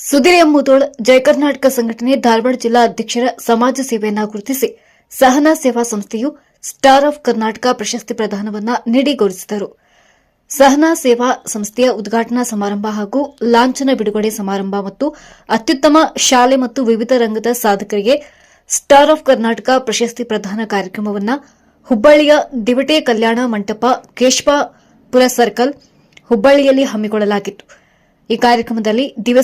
ಸುಧೀರ್ ಎಂಬುದೋಳ್ ಜಯ ಕರ್ನಾಟಕ ಸಂಘಟನೆ ಧಾರವಾಡ ಜಿಲ್ಲಾ ಅಧ್ಯಕ್ಷರ ಸಮಾಜ ಸೇವೆಯನ್ನ ಗುರುತಿಸಿ ಸಹನಾ ಸೇವಾ ಸಂಸ್ಥೆಯು ಸ್ಟಾರ್ ಆಫ್ ಕರ್ನಾಟಕ ಪ್ರಶಸ್ತಿ ಪ್ರದಾನವನ್ನ ನೀಡಿ ಗೌರವಿಸಿದರು. ಸಹನಾ ಸೇವಾ ಸಂಸ್ಥೆಯ ಉದ್ಘಾಟನಾ ಸಮಾರಂಭ ಹಾಗೂ ಲಾಂಛನ ಬಿಡುಗಡೆ ಸಮಾರಂಭ ಮತ್ತು ಅತ್ಯುತ್ತಮ ಶಾಲೆ ಮತ್ತು ವಿವಿಧ ರಂಗದ ಸಾಧಕರಿಗೆ ಸ್ಟಾರ್ ಆಫ್ ಕರ್ನಾಟಕ ಪ್ರಶಸ್ತಿ ಪ್ರದಾನ ಕಾರ್ಯಕ್ರಮವನ್ನು ಹುಬ್ಬಳ್ಳಿಯ ದಿವಟೆ ಕಲ್ಯಾಣ ಮಂಟಪ ಕೇಶ್ವಾಪುರ ಸರ್ಕಲ್ ಹುಬ್ಬಳ್ಳಿಯಲ್ಲಿ ಹಮ್ಮಿಕೊಳ್ಳಲಾಗಿತ್ತು. ಈ ಕಾರ್ಯಕ್ರಮದಲ್ಲಿ ದಿವ್ಯ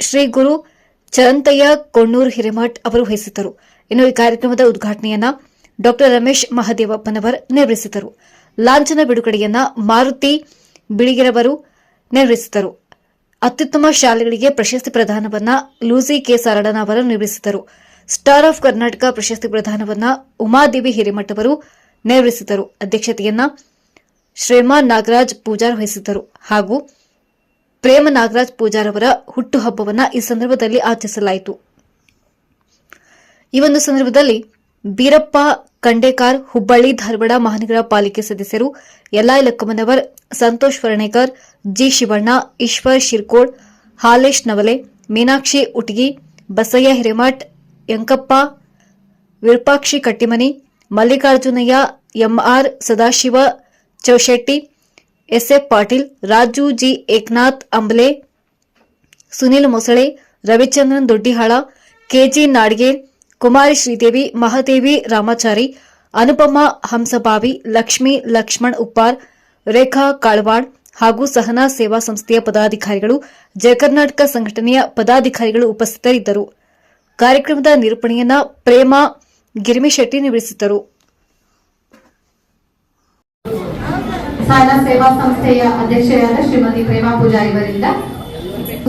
ಶ್ರೀ ಗುರು ಚರಂತಯ್ಯ ಕೊಣ್ಣೂರು ಹಿರೇಮಠ್ ಅವರು ವಹಿಸಿದ್ದರು. ಇನ್ನು ಈ ಕಾರ್ಯಕ್ರಮದ ಉದ್ಘಾಟನೆಯನ್ನ ಡಾ ರಮೇಶ್ ಮಹದೇವಪ್ಪನವರ್ ನೆರವೇರಿಸಿದರು ಲಾಂಛನ ಬಿಡುಗಡೆಯನ್ನ ಮಾರುತಿ ಬಿಳಿಗಿರವರು ನೆರವೇರಿಸಿದರು ಅತ್ಯುತ್ತಮ ಶಾಲೆಗಳಿಗೆ ಪ್ರಶಸ್ತಿ ಪ್ರದಾನವನ್ನ ಲೂಸಿ ಕೆ ಸಾರಡನ ಅವರು ನಿರ್ವಹಿಸಿದರು ಸ್ಟಾರ್ ಆಫ್ ಕರ್ನಾಟಕ ಪ್ರಶಸ್ತಿ ಪ್ರದಾನವನ್ನ ಉಮಾದೇವಿ ಹಿರೇಮಠ್ ಅವರು ನೆರವೇರಿಸಿದರು ಅಧ್ಯಕ್ಷತೆಯನ್ನ ಶ್ರೇಮಾ ನಾಗರಾಜ್ ಪೂಜಾರ್ ವಹಿಸಿದ್ದರು. ಹಾಗೂ ಪ್ರೇಮ ನಾಗರಾಜ್ ಪೂಜಾರವರ ಹುಟ್ಟುಹಬ್ಬವನ್ನ ಈ ಸಂದರ್ಭದಲ್ಲಿ ಆಚರಿಸಲಾಯಿತು. ಈ ಒಂದು ಸಂದರ್ಭದಲ್ಲಿ ಬೀರಪ್ಪ, ಕಂಡೇಕಾರ್, ಹುಬ್ಬಳ್ಳಿ, ಧಾರವಾಡ ಮಹಾನಗರ ಪಾಲಿಕೆ ಸದಸ್ಯರು ಎಲ್ಲಾಯ್ Lakkammanavar, Santosh Varnekar, G Shivanna, Ishwar Shirkod, Halesh Navale, Meenakshi Utagi, Basayya Hiremath Yankappa Virupakshi Kattimani, Mallikarjunayya, M R Sadashiva Chowshetty S F Patil, Raju G. Eknath Amble, Sunil Mosale, Ravichandran Doddihal, K G Nadge, Kumari Sridevi, Mahadevi Ramachari, Anupama Hamsabhavi Lakshmi Laxman Uppar, Rekha Kalwad ಹಾಗೂ ಸಹನಾ ಸೇವಾ ಸಂಸ್ಥೆಯ ಪದಾಧಿಕಾರಿಗಳು, ಜಯಕರ್ನಾಟಕ ಸಂಘಟನೆಯ ಪದಾಧಿಕಾರಿಗಳು ಉಪಸ್ಥಿತರಿದ್ದರು. ಕಾರ್ಯಕ್ರಮದ ನಿರೂಪಣೆಯನ್ನ ಪ್ರೇಮ ಗಿರಿಮಿಶೆಟ್ಟಿ ನಿರ್ವಹಿಸಿದ್ದರು. ಸಾಲ ಸೇವಾ ಸಂಸ್ಥೆಯ ಅಧ್ಯಕ್ಷರಾದ ಶ್ರೀಮತಿ ಪ್ರೇಮಾ ಪೂಜಾ ಇವರಿಂದ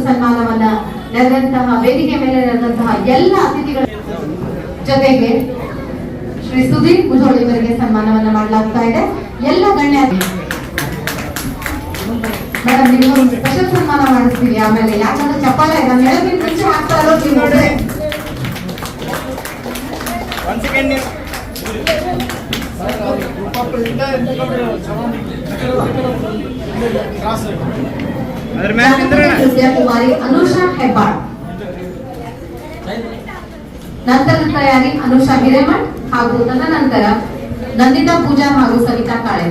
ಸನ್ಮಾನವನ್ನ ನೆರೆದಂತಹ ವೇದಿಕೆ ಮೇಲೆ ನೆರೆದಂತಹ ಎಲ್ಲ ಅತಿಥಿಗಳ ಜೊತೆಗೆ ಶ್ರೀ ಸುಧೀರ್ ಮುಜೋಳಿ ಇವರಿಗೆ ಸನ್ಮಾನವನ್ನ ಮಾಡಲಾಗ್ತಾ ಇದೆ. ಎಲ್ಲ ಗಣ್ಯ ಮೇಡಮ್ ನೀವು ಸ್ಪೆಷಲ್ ಸನ್ಮಾನ ಮಾಡಿಸ್ತೀವಿ ಆಮೇಲೆ ಯಾಕಂದ್ರೆ ಚಪ್ಪಾಳೆ ನಾನು ಹೇಳೋದಕ್ಕಿಂತ ಮುಂಚೆ ಹಾಕ್ತಾ ಇರೋದು ನೀವು ನೋಡ್ರೆ. One second, Vidyakumari Anusha Hebbal. ನಂತರ ತಯಾರಿ ಅನುಷಾ ಹಿರೇಮಠ್ ಹಾಗೂ ತದನಂತರ ನಂದಿತಾ ಪೂಜಾ ಹಾಗೂ ಸವಿತಾ ಕಾಳೆ.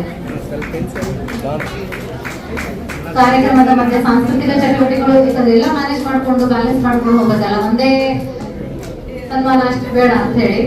ಕಾರ್ಯಕ್ರಮದ ಮಧ್ಯೆ ಸಾಂಸ್ಕೃತಿಕ ಚಟುವಟಿಕೆಗಳು ಯಾಕಂದ್ರೆ ಎಲ್ಲ ಮ್ಯಾನೇಜ್ ಮಾಡ್ಕೊಂಡು ಬ್ಯಾಲೆನ್ಸ್ ಮಾಡ್ಕೊಂಡು ಹೋಗೋದಲ್ಲ, ಒಂದೇ ಸನ್ಮಾನ ಅಷ್ಟು ಬೇಡ ಅಂತ ಹೇಳಿ.